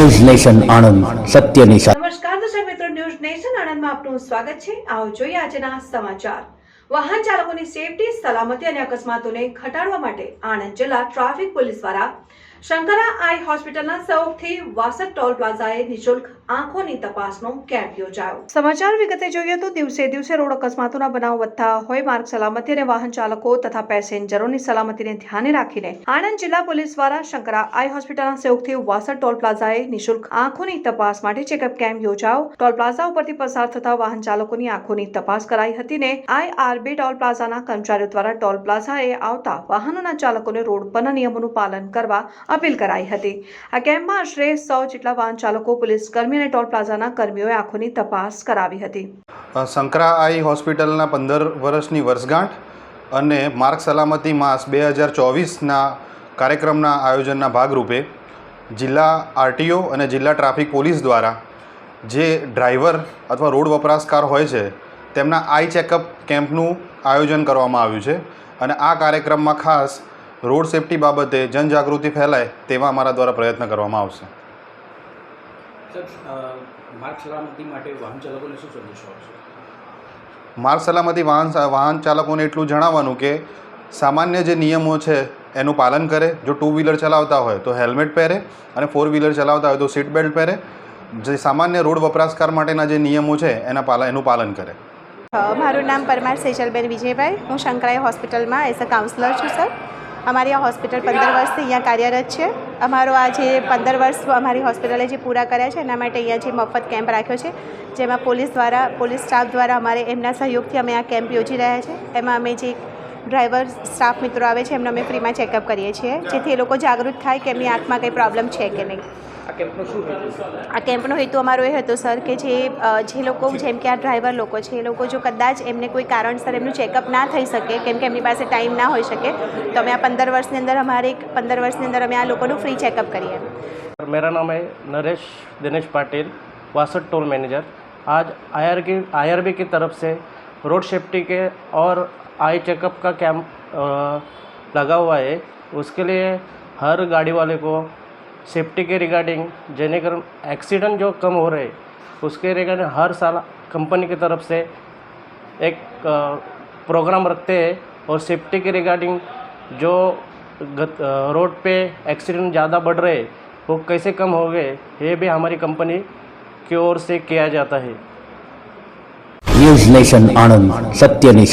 News nation Anand સત્યની સાથે નમસ્કાર, દર્શક મિત્રો, ન્યૂઝ નેશન આણંદમાં આપનું સ્વાગત છે. આવો જોઈએ આજના સમાચાર. વાહન ચાલકોની સેફટી, સલામતી અને અકસ્માતોને ઘટાડવા માટે આણંદ જિલ્લા ટ્રાફિક પોલીસ દ્વારા શંકરા આઈ હોસ્પિટલના સહયોગથી વાસદ ટોલ પ્લાઝાએ નિઃશુલ્ક આંખોની તપાસનો કેમ્પ યોજાયો. સમાચાર વિગતે જોઈએ તો દિવસે દિવસે રોડ અકસ્માતોના બનાવ વધતા હોય, માર્ગ સલામતી અને વાહન ચાલકો તથા પેસેન્જરોની સલામતીને ધ્યાને રાખીને આણંદ જિલ્લા પોલીસ દ્વારા શંકરા આઈ હોસ્પિટલના સહયોગથી વાસદ ટોલ પ્લાઝાએ નિઃશુલ્ક આંખોની તપાસ માટે ચેકઅપ કેમ્પ યોજાયો. ટોલ પ્લાઝા ઉપરથી પસાર થતા વાહન ચાલકોની આંખોની તપાસ કરાઈ હતી ને આઈઆરબી ટોલ પ્લાઝાના કર્મચારીઓ દ્વારા ટોલ પ્લાઝાએ આવતા વાહનોના ચાલકોને રોડ પરના નિયમોનું પાલન કરવા અપીલ કરાઈ હતી. આ કેમ્પમાં આશરે સો જેટલા વાહન ચાલકો, પોલીસ કર્મી અને ટોલ પ્લાઝાના કર્મીઓએ આંખોની તપાસ કરાવી હતી. સંકરા આઈ હોસ્પિટલના પંદર વર્ષની વર્ષગાંઠ અને માર્ગ સલામતી માસ બે હજાર ચોવીસના કાર્યક્રમના આયોજનના ભાગરૂપે જિલ્લા આરટીઓ અને જિલ્લા ટ્રાફિક પોલીસ દ્વારા જે ડ્રાઈવર અથવા રોડ વપરાશકાર હોય છે, તેમના આઈ ચેકઅપ કેમ્પનું આયોજન કરવામાં આવ્યું છે. અને આ કાર્યક્રમમાં ખાસ રોડ સેફટી બાબતે જનજાગૃતિ ફેલાય તેવા અમારા દ્વારા પ્રયત્ન કરવામાં આવશે. માર્ગ સલામતી માટે વાહન ચાલકોને શું સંદેશો આપશો? માર્ગ સલામતી વાહન વાહન ચાલકોને એટલું જણાવવાનું કે સામાન્ય જે નિયમો છે એનું પાલન કરે. જો ટુ વ્હીલર ચલાવતા હોય તો હેલ્મેટ પહેરે અને ફોર વ્હીલર ચલાવતા હોય તો સીટ બેલ્ટ પહેરે. જે સામાન્ય રોડ વપરાશકાર માટેના જે નિયમો છે એના પાલન એનું પાલન કરે. મારું નામ પરમાર સેજલબેન વિજયભાઈ. હું શંકરાય હોસ્પિટલમાં એઝ અ કાઉન્સલર છું સર. અમારી આ હોસ્પિટલ પંદર વર્ષથી અહીંયા કાર્યરત છે. અમારો આ જે પંદર વર્ષ અમારી હોસ્પિટલે જે પૂરા કર્યા છે, એના માટે અહીંયા જે મફત કેમ્પ રાખ્યો છે, જેમાં પોલીસ દ્વારા, પોલીસ સ્ટાફ દ્વારા અમારે એમના સહયોગથી અમે આ કેમ્પ યોજી રહ્યા છે. એમાં અમે જે ડ્રાઈવર સ્ટાફ મિત્રો આવે છે એમને અમે ફ્રીમાં ચેકઅપ કરીએ છીએ જેથી એ લોકો જાગૃત થાય કે એમની આંખમાં કંઈ પ્રોબ્લેમ છે કે નહીં આ કેમ્પનો શું હેતુ છે આ કેમ્પનો હેતુ અમારો એ હતો સર કે જે અ, જે લોકો જેમ કે આ ડ્રાઈવર લોકો છે એ લોકો જો કદાચ એમને કોઈ કારણસર એમનું ચેકઅપ ના થઈ શકે કેમ કે એમની પાસે ટાઈમ ના હોઈ શકે તો અમે આ પંદર વર્ષની અંદર અમારે એક પંદર વર્ષની અંદર અમે આ લોકોનું ફ્રી ચેકઅપ કરીએ मेरा नाम है नरेश दिनेश पाटिल वासठ टोल मैनेजर आज आई की आई की तरफ से रोड सेफ्टी के और आई चेकअप का कैंप लगा हुआ है। उसके लिए हर गाड़ी वाले को सेफ्टी के रिगार्डिंग जेने एक्सीडेंट जो कम हो रहे, उसके रिगार्डिंग हर साल कंपनी की तरफ़ से एक प्रोग्राम रखते हैं और सेफ्टी के रिगार्डिंग जो रोड पे एक्सीडेंट ज़्यादा बढ़ रहे, वो कैसे कम हो गए, ये भी हमारी कंपनी की ओर से किया जाता है। न्यूज़ नेशन आनंद सत्य निशा